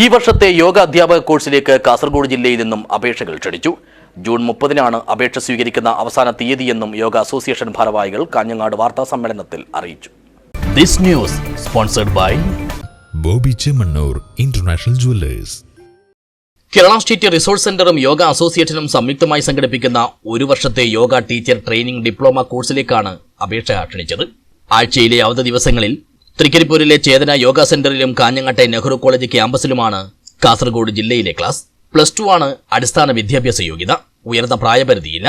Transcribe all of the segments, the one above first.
ഈ വർഷത്തെ യോഗ അധ്യാപക കോഴ്സിലേക്ക് കാസർഗോഡ് ജില്ലയിൽ നിന്നും അപേക്ഷകൾ ക്ഷണിച്ചു. ജൂൺ മുപ്പതിനാണ് അപേക്ഷ സ്വീകരിക്കുന്ന അവസാന തീയതിയെന്നും യോഗ അസോസിയേഷൻ ഭാരവാഹികൾ കാഞ്ഞങ്ങാട് വാർത്താ സമ്മേളനത്തിൽ അറിയിച്ചു. This news sponsored by Boby Chemmanur International Jewellers. Kerala State Resource സെന്ററും യോഗ അസോസിയേഷനും സംയുക്തമായി സംഘടിപ്പിക്കുന്ന ഒരു വർഷത്തെ യോഗ ടീച്ചർ ട്രെയിനിംഗ് ഡിപ്ലോമ കോഴ്സിലേക്കാണ് അപേക്ഷ ക്ഷണിച്ചത്. ആഴ്ചയിലെ അവധി ദിവസങ്ങളിൽ തൃക്കരിപ്പൂരിലെ ചേതന യോഗ സെന്ററിലും കാഞ്ഞങ്ങാട്ടെ നെഹ്റു കോളേജ് ക്യാമ്പസിലുമാണ് കാസർഗോഡ് ജില്ലയിലെ ക്ലാസ്. പ്ലസ് ടു ആണ് അടിസ്ഥാന വിദ്യാഭ്യാസ യോഗ്യത. ഉയർന്ന പ്രായപരിധിയില്ല.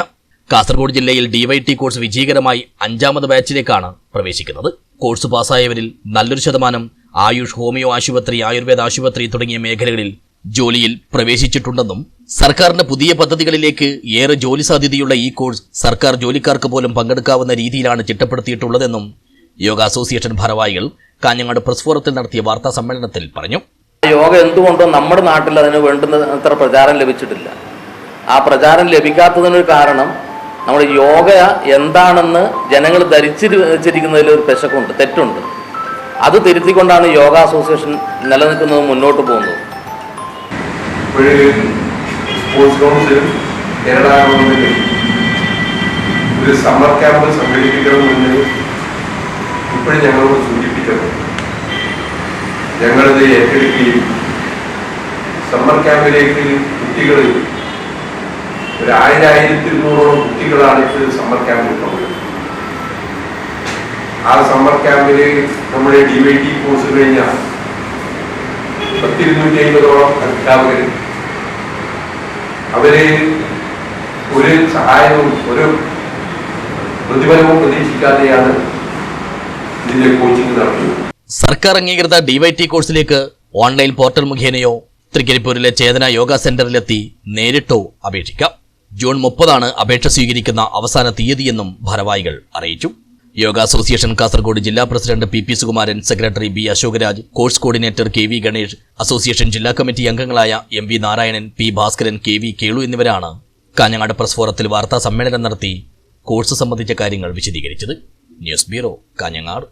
കാസർഗോഡ് ജില്ലയിൽ ഡിവൈടി കോഴ്സ് വിജയകരമായി അഞ്ചാമത് ബാച്ചിലേക്കാണ് പ്രവേശിക്കുന്നത്. കോഴ്സ് പാസ്സായവരിൽ നല്ലൊരു ശതമാനം ആയുഷ് ഹോമിയോ ആശുപത്രി ആയുർവേദ ആശുപത്രി തുടങ്ങിയ മേഖലകളിൽ ജോലിയിൽ പ്രവേശിച്ചിട്ടുണ്ടെന്നും സർക്കാരിന്റെ പുതിയ പദ്ധതികളിലേക്ക് ഏറെ ജോലി സാധ്യതയുള്ള ഈ കോഴ്സ് സർക്കാർ ജോലിക്കാർക്ക് പോലും പങ്കെടുക്കാവുന്ന രീതിയിലാണ് ചിട്ടപ്പെടുത്തിയിട്ടുള്ളതെന്നും യോഗ അസോസിയേഷൻ ഭാരവാഹികൾ കാഞ്ഞങ്ങാട് പ്രസ് ഫോറത്തിൽ നടത്തിയ വാർത്താ സമ്മേളനത്തിൽ പറഞ്ഞു. യോഗ എന്തുകൊണ്ടോ നമ്മുടെ നാട്ടിൽ അതിന് വേണ്ടുന്ന അത്ര പ്രചാരം ലഭിച്ചിട്ടില്ല. ആ പ്രചാരം ലഭിക്കാത്തതിനൊരു കാരണം നമ്മൾ യോഗ എന്താണെന്ന് ജനങ്ങൾ ധരിച്ചിരിക്കുന്നതിൽ വെച്ചിരിക്കുന്നതിൽ ഒരു പെശക്കുണ്ട് തെറ്റുണ്ട്. അത് തിരുത്തിക്കൊണ്ടാണ് യോഗ അസോസിയേഷൻ നിലനിൽക്കുന്നത് മുന്നോട്ട് പോകുന്നത്. ഒരു സമ്മർ ക്യാമ്പ് സംഘടിപ്പിക്കണമെന്ന് ഇപ്പോഴും ഞങ്ങളോട് സൂചിപ്പിച്ചത് ഞങ്ങളിത് ഏറ്റെടുക്കുകയും സമ്മർ ക്യാമ്പിലേക്ക് കുട്ടികൾ ഒരു ആയിരം ആയിരത്തി ഇരുന്നൂറോളം കുട്ടികളാണ് ഇപ്പോൾ സമ്മർ ക്യാമ്പിൽ പങ്കെടുക്കുന്നത്. ആ സമ്മർ ക്യാമ്പിൽ നമ്മുടെ ഡി വൈ ടി കോഴ്സ് കഴിഞ്ഞ പത്തിരുന്നൂറ്റി അമ്പതോളം അധ്യാപകർ അവർ ഒരു സഹായവും ഒരു പ്രതിഫലവും പ്രതീക്ഷിക്കാതെയാണ് ഇതിന്റെ കോച്ചിങ് സർക്കാർ അംഗീകൃത ഡിവൈടി കോഴ്സിലേക്ക് ഓൺലൈൻ പോർട്ടൽ മുഖേനയോ തൃക്കരിപ്പൂരിലെ ചേതന യോഗ സെന്ററിലെത്തി നേരിട്ടോ അപേക്ഷിക്കാം. ജൂൺ മുപ്പതാണ് അപേക്ഷ സ്വീകരിക്കുന്ന അവസാന തീയതിയെന്നും ഭാരവാഹികൾ അറിയിച്ചു. യോഗ അസോസിയേഷൻ കാസർഗോഡ് ജില്ലാ president P P Sukumaran secretary B Ashokaraj course coordinator K V Ganesh association ജില്ലാ കമ്മിറ്റി അംഗങ്ങളായ M V Narayanan P Bhaskaran K V Kelu എന്നിവരാണ് കാഞ്ഞങ്ങാട് പ്രസ് ഫോറത്തിൽ വാർത്താ സമ്മേളനം നടത്തി കോഴ്സ് സംബന്ധിച്ച കാര്യങ്ങൾ വിശദീകരിച്ചത്. News bureau Kanhangad.